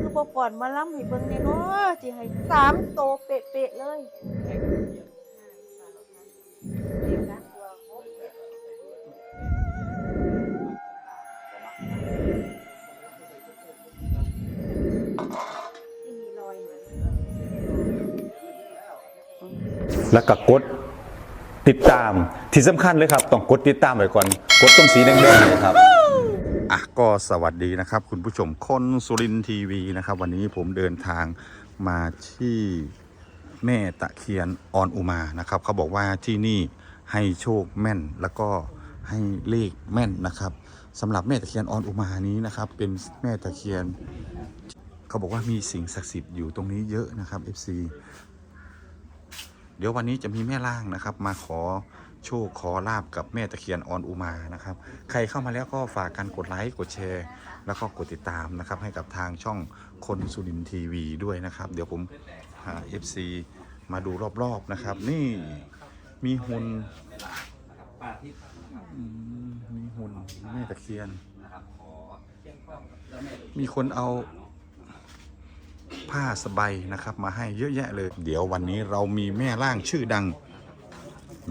คือบ่ก่อนมาล้ำให้เบิ่งแน่เนาะสิให้สามโตเป๊ะๆเลยที่มีรอยแล้วก็กดติดตามที่สำคัญเลยครับ ต้องกดติดตามไว้ก่อน กดตรงสีแดงๆเลยครับ อะก็สวัสดีนะครับ คุณผู้ชมคนสุรินทีวีนะครับ วันนี้ผมเดินทางมาที่แม่ตะเคียนออนอุมานะครับเขาบอกว่าที่นี่ให้โชคแม่นแล้วก็ให้เลขแม่นนะครับสำหรับแม่ตะเคียนออนอุมานี้นะครับ เป็นแม่ตะเคียน เขาบอกว่ามีสิ่งศักดิ์สิทธิ์อยู่ตรงนี้เยอะนะครับ FC เดี๋ยววันนี้จะมีแม่ล่างนะครับ มาขอ โชคขอลาบกับแม่ตะเคียนออนอุมานะครับ ใครเข้ามาแล้วก็ฝากกันกดไลค์กดแชร์ แล้วก็กดติดตามนะครับ ให้กับทางช่องคนสุรินทีวีด้วยนะครับ เดี๋ยวผมหา FC มาดูรอบๆนะครับ นี่มีหุ่นมมีหุ่นแม่ตะเคียน มีคนเอาผ้าสบายนะครับ มาให้เยอะแยะเลย เดี๋ยววันนี้เรามีแม่ล่างชื่อดัง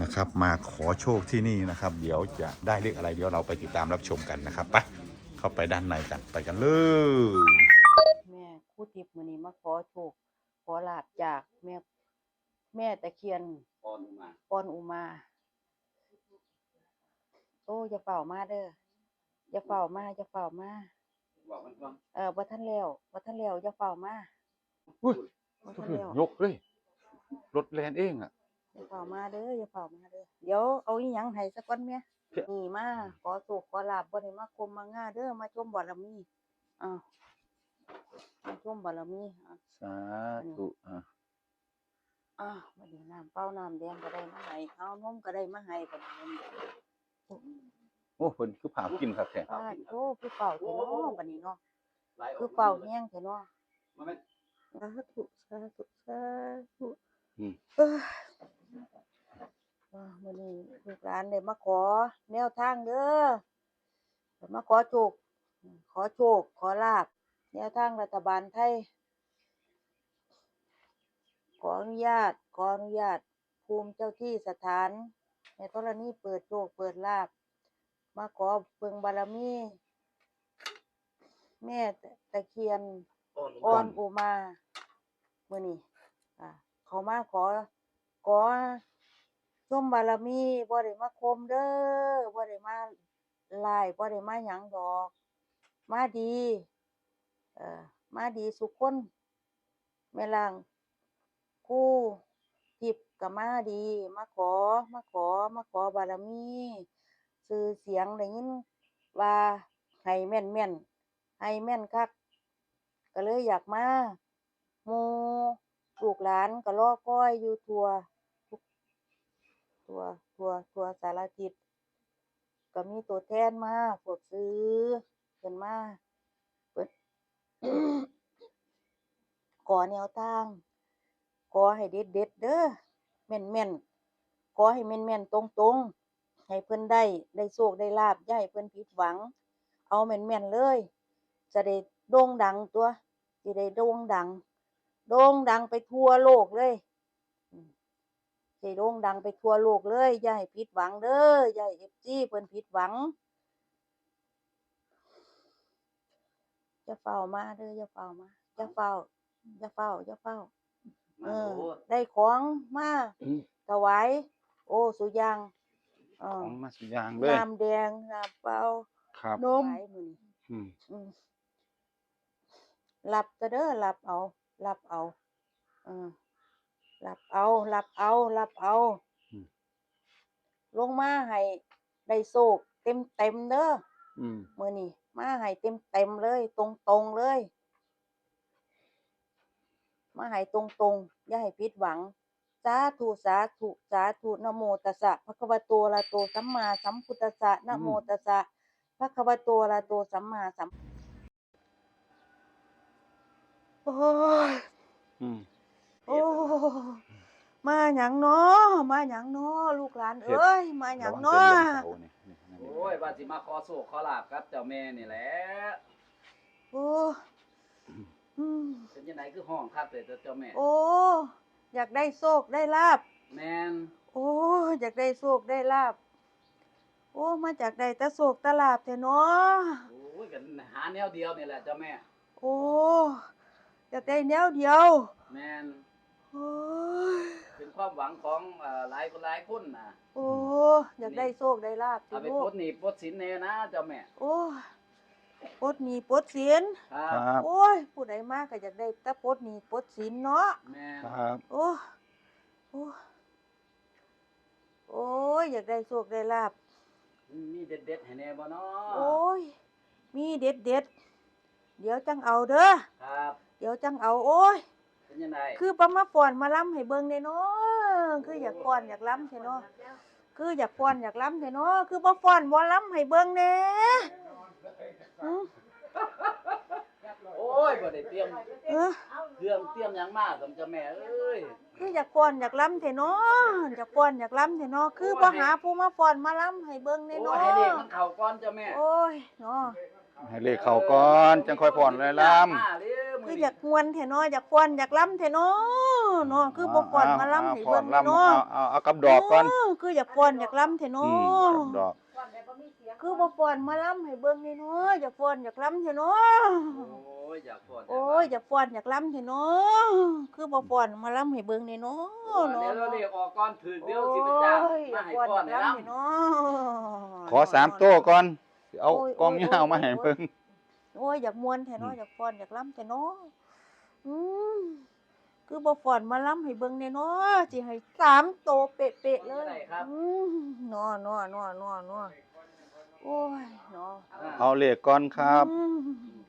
นะครับ มาขอโชคที่นี่นะครับ เดี๋ยวจะได้เลขอะไรเดี๋ยวเราไปติดตามรับชมกันนะครับไปเข้าไปด้านในกันไปกันเลยแม่ครู่ทิพย์มื้อนี้มาขอโชคขอลาบจากแม่แม่ตะเคียนปอนมาปอนอุมา โอ้อย่าเฝ้ามาเด้ออย่าเฝ้ามาอย่าเฝ้ามาบอกมันว่าเออบ่ทันแล้วบ่ทันแล้วอย่าเฝ้ามาอุ้ยบ่ทันแล้วยกเลยรถแลนเองอะ อย่าเฝ้ามาเด้ออย่าเฝ้ามาเด้อเดี๋ยวเอาอีหยังให้สักก่อนแม่เจ้านี่มาขอโชคขอลาบบ่ได้มาคมมาง่าเด้อมาชมบารมีอ้าวมาชมบารมีอ้าวสาธุอะอ้าวมาดีน้ำเป้าน้ำแดงก็ได้มาให้เอานมก็ได้มาให้กันนี้โอ้เพิ่นคือผากินครับแท้ป้าโอ้คือเป่าเถอะเนาะบัดนี้เนาะหลายคือเป่าแห้งเถอะเนาะมันไม่สาธุสาธุสาธุอืมเอ้ย ว่ามื้อนี้ลูกหลานได้มาขอแนวทางเด้อได้มาขอโชค ขอโชค ขอลาบแนวทางรัฐบาลไทย ขออนุญาต ขออนุญาต ภูมิเจ้าที่สถาน ในกรณีเปิดโชค เปิดลาบ มาขอเบิ่งบารมี แม่ตะเคียนปอนออนอุมาเมื่อนี้อ่าเขามาขอ ขอ ชมบารมีบ่ได้มาคมเด้อบ่ได้มาลายบ่ได้มาหยังดอก มาดี เอ่อมาดีสุคนแม่ล่างคู่ทิพย์ก็มาดี มาขอ มาขอ มาขอบารมีชื่อเสียงได้ยินว่าให้แม่นแม่นให้แม่นคัก ก็เลยอยากมาหมูลูกหลานก็รอคอยอยู่ทั่ว ทั่วทั่วทั่วสารทิศก็มีตัวแทนมาพวกซื้อเพิ่นมาเปิดขอแนวทางขอให้เด็ดเด็ดเด้อแม่นแม่นขอให้แม่นแม่นตรงตรงให้เพิ่นได้ได้โชคได้ลาบย่าให้เพิ่นผิดหวัง เอาแม่นแม่นเลย จะได้โด่งดังตัวจะได้โด่งดังโด่งดังไปทั่วโลกเลย สิโด่งดังไปทั่วโลกเลย อย่าให้ผิดหวังเด้ออย่าให้เอฟซีเพิ่นผิดหวังอย่าเฝ้ามาเด้ออย่าเฝ้ามาอย่าเฝ้าอย่าเฝ้าอย่าเฝ้ามาเออโอ้ได้ของมาถวายโอ้สุอยางเอขอองมาสุยางเลยน้ำแดงน้ำเปล่าครับนมมื้อนี้อืมอืมหลับจะเด้อหลับเอาหลับเอา เออ หลับเอาหลับเอาหลับเอาลงมาให้ได้โศกเต็มเต็มๆเด้ออืม มื้อนี้มาให้เต็มเต็มๆเลย ตรงตรงๆเลย มาให้ตรงตรงๆอย่าให้ผิดหวัง สาธุสาธุสาธุนะโมตัสสะภะคะวะโตอะระหะโตสัมมาสัมพุทธัสสะนะโมตัสสะภะคะวะโตอะระหะโตสัมมาสัมโอ้ย อืม โอ้มาหยังเนาะมาหยังเนาะลูกหลานเอ้ยมาหยังเนาะระวังจะเลื่อนเสานี่นี่นี่โอ้ยว่าสิมาขอโศกขอลาบครับเจ้าแม่นี่แหละโอ้ไหนคือห้องครับแต่เจ้าแม่ โอ้อยากได้โชคได้ลาบแมนโอ้อยากได้โชคได้ลาบโอ้มาจากได้แต่โชคแตลาบแต่เนาะโอ้ยกันหาแนวเดียวนี่แหละเจ้าแม่ โอ้อยากได้แนวเดียว แมน โอ้ยเป็นความหวังของเอ่อหลายคนหลายคนนะโอ้อยากได้โชคได้ลาบสิเอาไปลูปลกดหนี้ปลดสินเนนะเจ้าแม่โอ้ปลดหนี้ปลดสินครับครับ โอ้ยผู้ใดมากก็อยากได้แต่ปลดหนี้ปลดสินเนาะ แม่นครับ โอ้โอ้โอ้ยอยากได้โชคได้ลาบ มีเด็ดๆให้แน่บ่เนาะโอ้ย มีเด็ดเด็ดๆเดี๋ยวจังเอาเด้อ ครับ เดี๋ยวจังเอาโอ้ย เป็นยังไงคือประมาฟ้อนมาล้ำให้เบิ่งได้เนาะคืออยากฟ้อนอยากล้ำแท้เนาะคืออยากฟ้อนอยากล้ำแท้เนาะคือบ่ฟ้อนบ่ล้ำให้เบิ่งแหน่หือโอ้ยบ่ได้เตรียมเออเครื่องเตรียมหยังมาสำเจ้าแม่เอ้ยคืออยากฟ้อนอยากล้ำแท้เนาะอยากฟ้อนอยากล้ำแท้เนาะคือบ่หาผู้มาฟ้อนมาล้ำให้เบิ่งแน่โอ้เนาะให้เด็กมันเข้าก่อนเจ้าแม่โอ้ยเนาะ ให้เลขเข้าก่อนจังค่อยผ่อนเลยล่ำมาเร็วคืออยากมวนแท้เนาะอยากฟ้อนอยากล้ำแท้เนาะเนาะคือบ่ฟ้อนมาล้ำให้เบิ่งแน่เนาะเอาเอากับดอกก่อนเคืออยากฟ้อนอยากล้ำแท้อืเนามกัะบดอกคือบ่ฟ้อนมาล้ำให้เบิ่งแน่เนาะอยากฟ้อนอยากล้ำแท้เนาะโอ้ยอยากฟ้อนโอ้ยอยากฟ้อนอยากล้ำแท้เนาะคือบ่ฟ้อนมาล้ำให้เบิ่งแน่เนาะเดี๋ยวเนาะเราเรียกออกก่อนถึกเดี๋ยวสิไปจ้างโอ้ยอากมายให้ฟ้อนฟ้อนอยากให้ล้ำนำแท้เนาะขอสามโต้ก่อน สิเอาโอ้ยกองยาวมาให้เบิ่ง โอ้ยอยากมวนแท้เนาะอืม อยากฟ้อนอยากล้ำแท้เนาะอืมคือบ่ฟ้อนมาล้ำให้เบิ่งแน่เนาะสิให้สามโตเป๊ะๆเลยได้ครับอืมเนาะเนาะเนาะเนาะเนาะโอ้ยเนาะเอาเลขก่อนครับอืม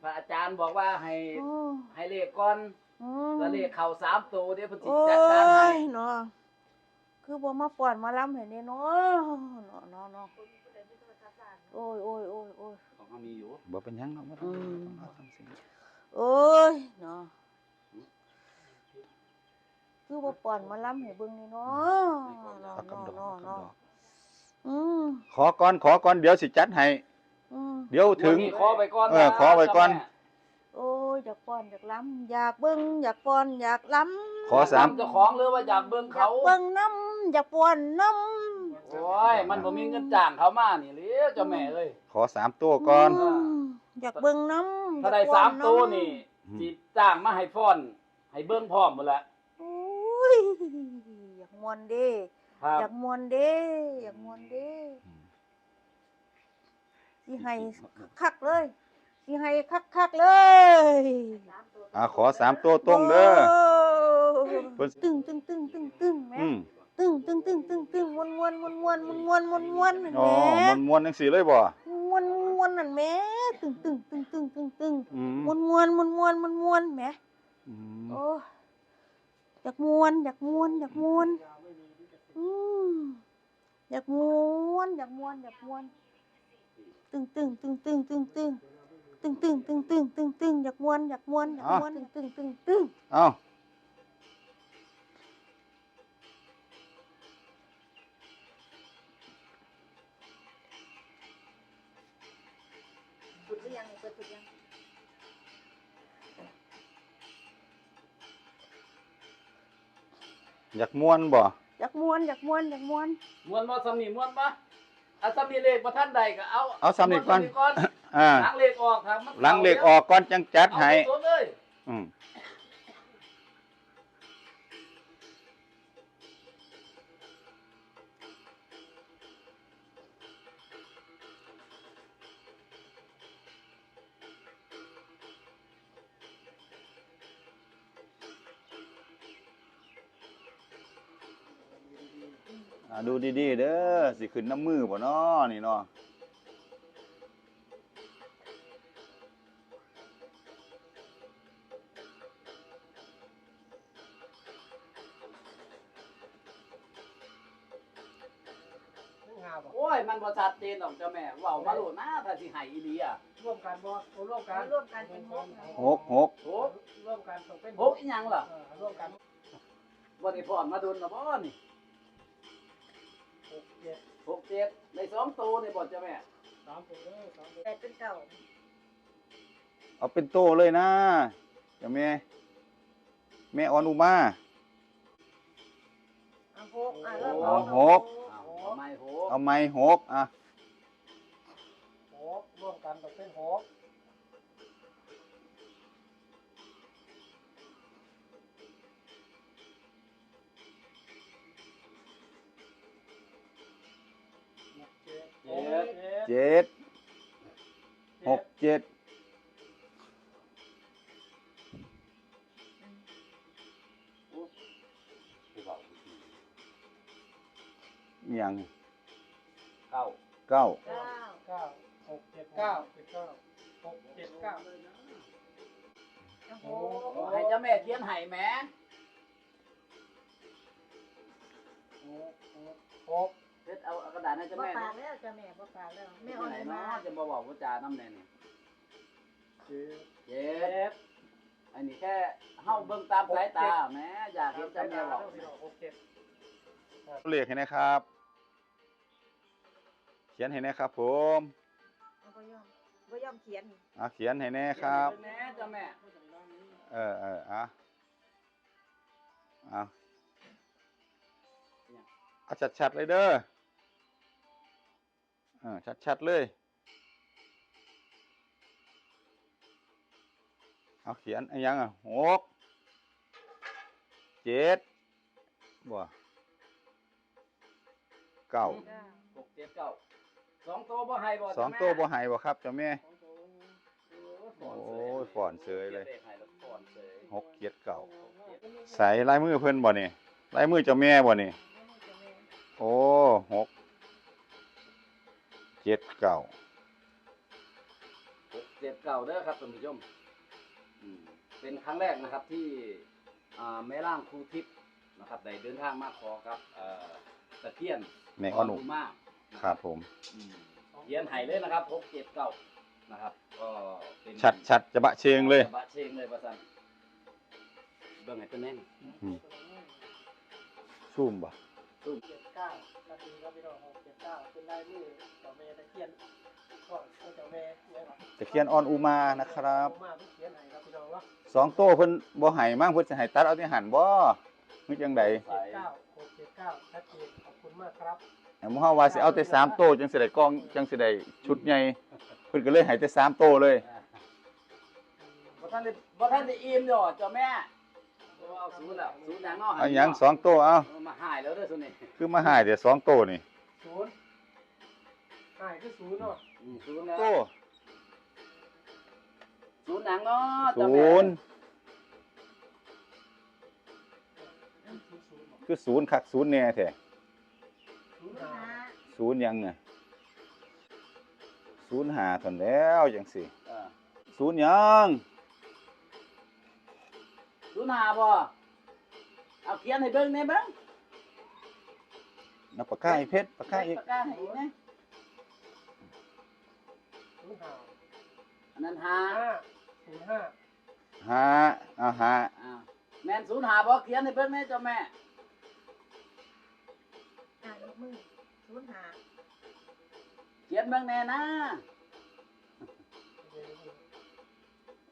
พระอาจารย์บอกว่าให้อืมให้เลขก่อนอืมแล้วเลขเข้าสามตัวเดี๋ยวเพิ่นสิโอ้จัดการให้ยเนาะคือบ่มาฟ้อนมาล้ำให้แน่เนาะเนาะเนาะเนาะ โอ้ยโอ้ยโอ้ยโอ้ยของเขามีอยู่บ่เป็นหยังเนาะบ่อืต้องมเอาทั้งสิ้นโอ้ยเนาะคือบ่ป้อนมาล้ำให้เบิ่งนี่เนาะเนาะเอากับเนาะดอกเนาะเอากับดเนาะอกอืมขอก่อนขอก่อนเดี๋ยวสิจัดให้ อืมเดี๋ยวถึง วันนี้ขอไปก่อนเออขอไว้ก่อน โอ้ยอยากป้อนอยากล้ำอยากเบิ่งอยากป้อนอยากล้ำขอสาม เจ้าของหรือว่าอยากเบิ่งอยาเขากเบิ่งน้ำอยากป้อนน้ โอ้ยมันบ่มีเงินจ้างเขามานี่เลยเจ้าแม่เอ้ย ขอสามตัวำก่อนมอยากเบิ่งน้ำถ้าได้อยกป้สาอมตัวำนี่อืมสิจ้างมาให้ฟ้อน ให้เบิ่งพร้อมหมดละโอ้ยอยากมวนเด้ครับอยากมวนเด้อยากมวนเด้สิให้คักๆเลยสิให้คักๆเลยอ่าขอสามตัวตรงเด้อโเพิ่นตึงตึงตึงตึงตึงแหม่อืม ตึงตึงตึงตึงตึงมวนมวนมวนมวนมวนมวนมวนมวนนั่นอ๋อแหม่มวนๆจังซี่เลยบ่มวนมวนนั่นแหม่ตึงตึงตึงตึงตึงตึงอืมมวนมวนมวนมวนมวนมวนแหม่อืมโอ้ยอยากมวนอยากมวนอยากมวนอืมอยากมวนอยากมวนอยากมวน ตึงตึงตึงตึงตึงตึงตึงตึงตึงตึงตึงตึงอยากมวนอยากมวนอยากมวนตึงตึงตึงตึงเอ้า รือยังเปิดสุดยังอยากม่วนบ่อยากมวนอยากมวนอยากมวนม่วนบ่สำนีม่วนบ่อะสำนีเลขบ่ทันใดก็เอาเอาสำนีก่อนสำก่อนอ่าหลังเลขออกครับมันหลังเลขออกก่อนจังจัดเอาให้สดๆเลยอืม ดูดีๆเด้อสิขึ้นน้ำมือบ่น้อนี่เนาะโอ้ย มันบ่ชัดเจนหรอกเจ้าแม่เว้ามาโลดนะถ้าสิให้อีหลีอะร่วมกันบ่โอ้ร่วมกันร่วมกันเป็นหกหกหกโอ้ร่วมกันตกเป็นหกอีหยังล่ะเออร่วมกันบ่ได้พรมาดุลนะบ่นี่หก เจ็ดหกเจ็ดในสองตัวนี่บ่เจ้าแม่สามตัวเด้อสามตัวแปดเป็นเก้าเอาเป็นโตเลยนะเจ้าแม่ แม่ออนอุมา เอาหกอะแล้วเอาหก เอาเอาไม่โหเอาไม้หกอะหกร่วมกันต้องเป็นหก เจ็ดหกเจ็ดผู้เก่าอิหยังเก้าเก้าเก้าเก้าหกเจ็ดเก้าเจ็ดเก้าหกเจ็ดเก้าเอาหโอ้กให้เจ้าแม่เขียนให้แหม่หกหก เฮ็ดเอาเอากระดาษให้เจ้าบ่แม่ปานี่กแล้วจ้ะแม่บ่ปากแล้วแม่ที่อ่อนไหนมาเนาะจะบ่บอกว่าจาน้ำแน่นี่เจ็ดเจ็เจ็ดดอันนี้แค่เฮาเบิ่งตามสายตาแหม่อยากเห็นเจ้าแม่บอกหกเจ็ดเลขให้นะครับ เขียนให้นะครับ ผมเอาบ่ยอมบ่ยอมเขียนอะเขียนให้แน่ครับเขียนให้เบิ่งแหน่เจ้าแม่เออเอออะเอาเอาชัดๆเลยเด้อเออชัดๆ เลย เอาเขียนอะไรยังอะหกเจ็ดบ่เก้าเก้าหกเจ็ดเก้าสองตัวบ่ให้บ่สองเจ้าแม่ตัวบ่ใหายบ่ครับเจ้าแม่ โอ้โอ้ยฝอนเสยเลยขีนขให้แล้วฝอนเสยหกเจ็ดเก้าเจ็ดใส่ลายมือเพิ่นบ่นี่ลายมือเจ้าแม่บ่นี่จ้ะแม่โอ้หก เจ็ดเก้าหกเจ็ดเก้าเด้อครับท่านผู้ชมอืมเป็นครั้งแรกนะครับที่อ่าแม่ร่างครูทิพย์นะครับได้เดินทางมาขอกับเอ่อตะเคียนแม่อ้อนุมากครับผมเขียนไห้เลยนะครับหกเจ็ดเก้านะครับก็เป็น ชัดชัดจะบะเชงเลยบะเชงเลยประสันเบิ่งให้ตัวแน่นซุ่มบ่ตุ้มเจ็ดเก้า นาทีครับพี่น้องหกเจ็ดเก้าเป็นลายมือเจ้าแม่ตะเคียนก็เจ้าแม่เนี่ยครับตะเคียนออนอุมานะครับมาเพิ่งเขียนให้ครับพี่น้องเนาะสองโต้เพิ่นบ่ให้มั่งเพิ่นสิให้ตัดเอาที่หันบ่นึกจังไดเจ็ดเก้าหกเจ็ดเก้าชัดเจนขอบคุณมากครับแต่หมู่เฮาว่าสิเอาแต่สามโต้จังสิได้กองจังสิได้ชุดใหญ่เพิ่นก็เลยให้แต่สามโต้เลย บ่ท่านได้บ่ท่านได้อิ่มดอกเจ้าแม่ เอาศูนย์แล้วศูนย์หยังเนาะเอาหยังสองโต้เอาเอามาหายแล้วเด้อซุนี่คือมาให้แต่สองโต้นี่ศูนย์หายคือศูนย์เนาะอืมศูนย์แล้วโต้ศูนย์หยังเนาะศูเจ้าแม่นย์ศูนย์ศูนย์บอกคือศูนย์คักศูนย์แน่แท้ศูนย์หาหาศูนย์หยังน่ะศูนย์หาเท่านั้นแล้วจังสิเออศูนย์หยัง ศูนย์หาบ่เอาเขียนให้เบิ่งแหน่เบิ่งนับปากกาอีกเพชรปากกาอีกปากกาให้อีกนะศูนย์หาอันนั้นหาห้าศูนย์ห้าหาเอาหาอ่าแม่นศูนย์หาบ่เขียนให้เบิ่งแหน่เจ้าแม่ อ่ายกมือศูนย์หาเขียนเบิ่งแหน่นะ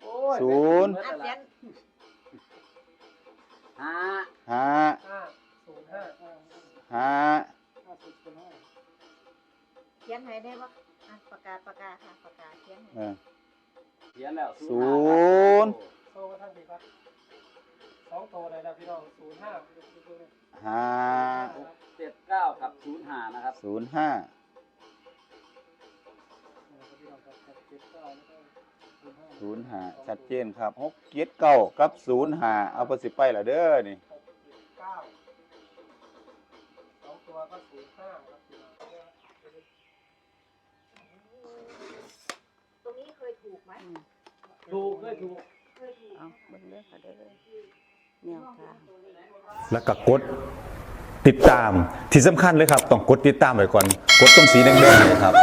โอ้ยศูนย์อะเขียน หาหาห้าศูนย์ห้าหาห้าศูนย์ศูนย์ห้าเขียนให้ได้บ่อะปากกาปากกาค่ะปากกาเขียนให้เออ เขียนแล้วศูนย์ โซ่มาทั้งทีครับสองตัวเลยนะพี่น้องศูนย์ห้าหาเจ็ดเก้ากับศูนย์หานะครับศูนย์ห้าพี่น้องครับเจ็ดเก้าแล้วก็ ศูนย์ห้าศูนย์ห้าชัดเจนครับหกเจ็ดเก้ากับศูนย์ห้าเอาไปสิไปละเด้อนี่หกเจ็ดเก้าสองตัวก็ศูนย์ห้าครับพี่น้องตรงนี้เคยถูกไหมถูกเลยถูกเคยถูกเอาเบิ่งเด้อค่ะเด้อแนวทางแล้วก็กดติดตามที่สำคัญเลยครับ ต้องกดติดตามไว้ก่อน กดตรงสีแดงๆเลยครับ